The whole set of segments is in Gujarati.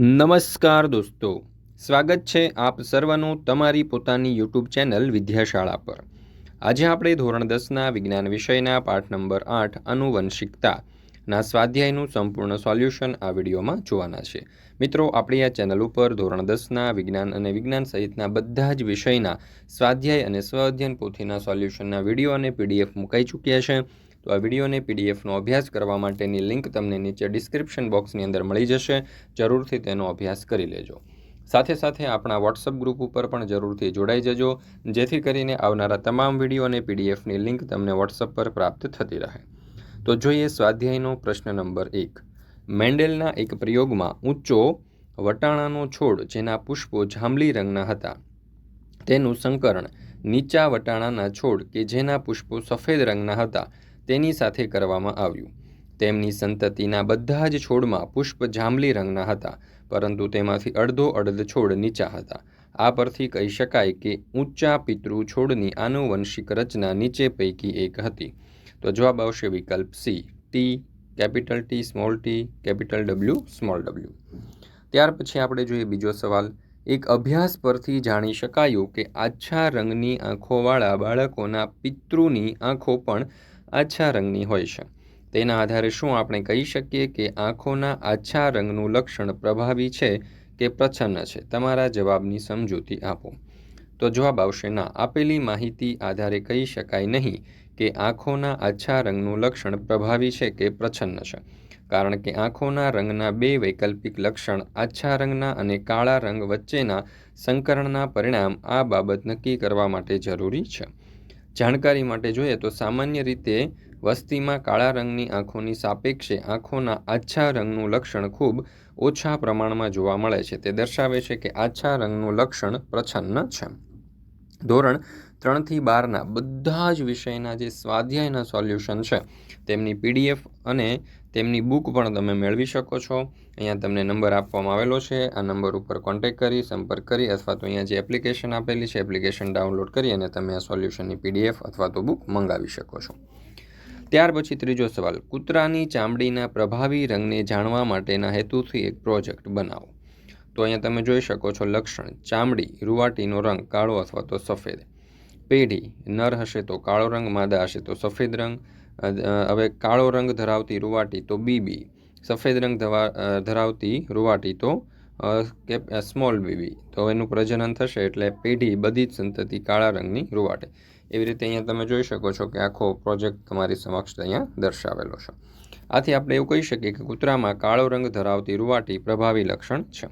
નમસ્કાર દોસ્તો. સ્વાગત છે આપ સર્વનું તમારી પોતાની યુટ્યુબ ચેનલ વિદ્યાશાળા પર. આજે આપણે ધોરણ દસના વિજ્ઞાન વિષયના પાઠ નંબર આઠ આનુવંશિકતાના સ્વાધ્યાયનું સંપૂર્ણ સોલ્યુશન આ વિડીયોમાં જોવાના છે. મિત્રો, આપણી આ ચેનલ ઉપર ધોરણ દસના વિજ્ઞાન અને વિજ્ઞાન સહિતના બધા જ વિષયના સ્વાધ્યાય અને સ્વ અધ્યયન પોથીના સોલ્યુશનના વીડિયો અને પીડીએફ મુકાઈ ચૂક્યા છે. તો આ વીડિયો અને પીડીએફનો અભ્યાસ કરવા માટેની લિંક તમને નીચે ડિસ્ક્રિપ્શન બોક્સની અંદર મળી જશે. જરૂરથી તેનો અભ્યાસ કરી લેજો. સાથે સાથે આપણા વોટ્સઅપ ગ્રુપ ઉપર પણ જરૂરથી જોડાઈ જજો, જેથી કરીને આવનારા તમામ વીડિયો અને પીડીએફની લિંક તમને વોટ્સઅપ પર પ્રાપ્ત થતી રહે. તો જોઈએ સ્વાધ્યાયનો પ્રશ્ન નંબર એક. મેન્ડેલના એક પ્રયોગમાં ઊંચો વટાણાનો છોડ જેના પુષ્પો જાંબલી રંગના હતા. તેનું સંકરણ નીચા વટાણાના છોડ કે જેના પુષ્પો સફેદ રંગના હતા. તેની સાથે કરવામાં આવ્યું. તેમની સંતતિના બધા જ છોડમાં પુષ્પ જાંબલી રંગના હતા, પરંતુ તેમાંથી અડધો અડધ છોડ નીચા હતા. આ પરથી કહી શકાય કે ઊંચા પિતૃ છોડની આનુવંશિક રચના નીચે પૈકી એક હતી. તો જવાબ આવશે વિકલ્પ C T capital T small T capital W small W ત્યાર પછી આપણે જોઈએ બીજો સવાલ. એક અભ્યાસ પરથી જાણી શકાયું કે આછા રંગની આંખોવાળા બાળકોના પિતૃની આંખો પણ આછા રંગની હોય છે. તેના આધારે શું આપણે કહી શકીએ કે આંખોના આછા રંગનું લક્ષણ પ્રભાવી છે કે પ્રછન્ન છે? તમારા જવાબની સમજૂતી આપો. તો જવાબ આવશે, ના, આપેલી માહિતી આધારે કહી શકાય નહીં કે આંખોના આછા રંગનું લક્ષણ પ્રભાવી છે કે પ્રછન્ન છે. કારણ કે આંખોના રંગના બે વૈકલ્પિક લક્ષણ, આછા રંગના અને કાળા રંગ વચ્ચેના સંકરણના પરિણામ આ બાબત નક્કી કરવા માટે જરૂરી છે. જાણકારી માટે જોઈએ તો સામાન્ય રીતે વસ્તીમાં કાળા રંગની આંખોની સાપેક્ષે આંખોના આછા રંગનું લક્ષણ ખૂબ ઓછા પ્રમાણમાં જોવા મળે છે. તે દર્શાવે છે કે આછા રંગનું લક્ષણ પ્રછન્ન છે. ધોરણ ત્રણથી બારના બધા જ વિષયના જે સ્વાધ્યાયના સોલ્યુશન છે, તેમની પીડીએફ અને તેમની બુક પણ તમે મેળવી શકો છો. અહીંયા તમને નંબર આપવામાં આવેલો છે. આ નંબર ઉપર કોન્ટેક કરી, સંપર્ક કરી અથવા તો અહીંયા જે એપ્લિકેશન આપેલી છે એપ્લિકેશન ડાઉનલોડ કરી અને તમે આ સોલ્યુશનની પીડીએફ અથવા તો બુક મંગાવી શકો છો. ત્યાર પછી ત્રીજો સવાલ, કૂતરાની ચામડીના પ્રભાવી રંગને જાણવા માટેના હેતુથી એક પ્રોજેક્ટ બનાવો. તો અહીંયા તમે જોઈ શકો છો લક્ષણ, ચામડી, રૂવાટીનો રંગ કાળો અથવા તો સફેદ. પેઢી, નર હશે તો કાળો રંગ, માદા હશે તો સફેદ રંગ હવે કાળો રંગ ધરાવતી રૂવાટી તો બીબી સફેદ રંગ ધરાવતી રૂવાટી તો કે સ્મોલ બીબી તો એનું પ્રજનન થશે એટલે પેઢી બધી જ સંતતિ કાળા રંગની રૂવાટે. એવી રીતે અહીંયા તમે જોઈ શકો છો કે આખો પ્રોજેક્ટ તમારી સમક્ષ અહીંયા દર્શાવેલો છે. આથી આપણે એવું કહી શકીએ કે કૂતરામાં કાળો રંગ ધરાવતી રૂવાટી પ્રભાવી લક્ષણ છે.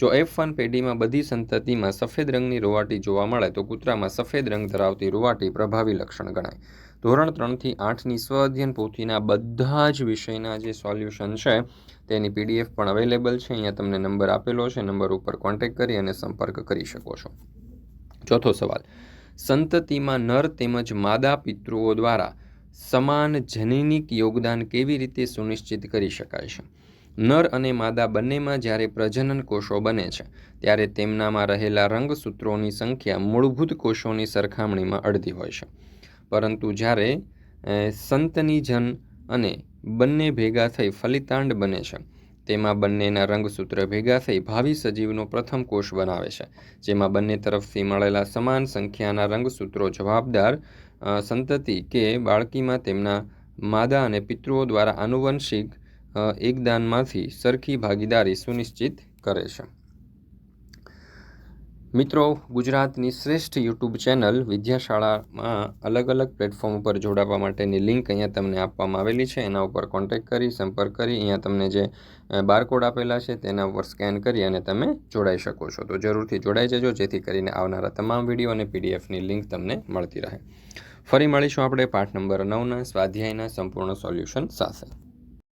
જો એફ વન પેઢીમાં બધી સંતતિમાં સફેદ રંગની રૂવાટી જોવા મળે તો કૂતરામાં સફેદ રંગ ધરાવતી રૂવાટી પ્રભાવી લક્ષણ ગણાય. ધોરણ ત્રણથી આઠની સ્વ અધ્યયન પોથીના બધા જ વિષયના જે સોલ્યુશન છે, તેની પીડીએફ પણ અવેલેબલ છે. અહીંયા તમને નંબર આપેલો છે. નંબર ઉપર કોન્ટેક કરી અને સંપર્ક કરી શકો છો. ચોથો સવાલ. સંતતિમાં નર તેમજ માદા પિતૃઓ દ્વારા સમાન જનીનિક યોગદાન કેવી રીતે સુનિશ્ચિત કરી શકાય છે? નર અને માદા બંનેમાં જ્યારે પ્રજનન કોષો બને છે, ત્યારે તેમનામાં રહેલા રંગસૂત્રોની સંખ્યા મૂળભૂત કોષોની સરખામણીમાં અડધી હોય છે. પરંતુ જ્યારે સંતનિજન અને બંને ભેગા થઈ ફલિતાંડ બને છે, તેમાં બંનેના રંગસૂત્ર ભેગા થઈ ભાવિ સજીવનો પ્રથમ કોષ બનાવે છે, જેમાં બંને તરફથી મળેલા સમાન સંખ્યાના રંગસૂત્રો જવાબદાર સંતતિ કે બાળકીમાં તેમના માદા અને પિતૃઓ દ્વારા આનુવંશિક એકદાનમાંથી સરખી ભાગીદારી સુનિશ્ચિત કરે છે. મિત્રો, ગુજરાતની શ્રેષ્ઠ યુટ્યુબ ચેનલ વિદ્યાશાળામાં અલગ અલગ પ્લેટફોર્મ ઉપર જોડાવા માટેની લિંક અહીંયા તમને આપવામાં આવેલી છે. એના ઉપર કોન્ટેક કરી, સંપર્ક કરી, અહીંયા તમને જે બારકોડ આપેલા છે તેના ઉપર સ્કેન કરી અને તમે જોડાઈ શકો છો. તો જરૂરથી જોડાઈ જજો, જેથી કરીને આવનારા તમામ વીડિયો અને પીડીએફની લિંક તમને મળતી રહે. ફરી મળીશું આપણે પાઠ નંબર નવના સ્વાધ્યાયના સંપૂર્ણ સોલ્યુશન સાથે.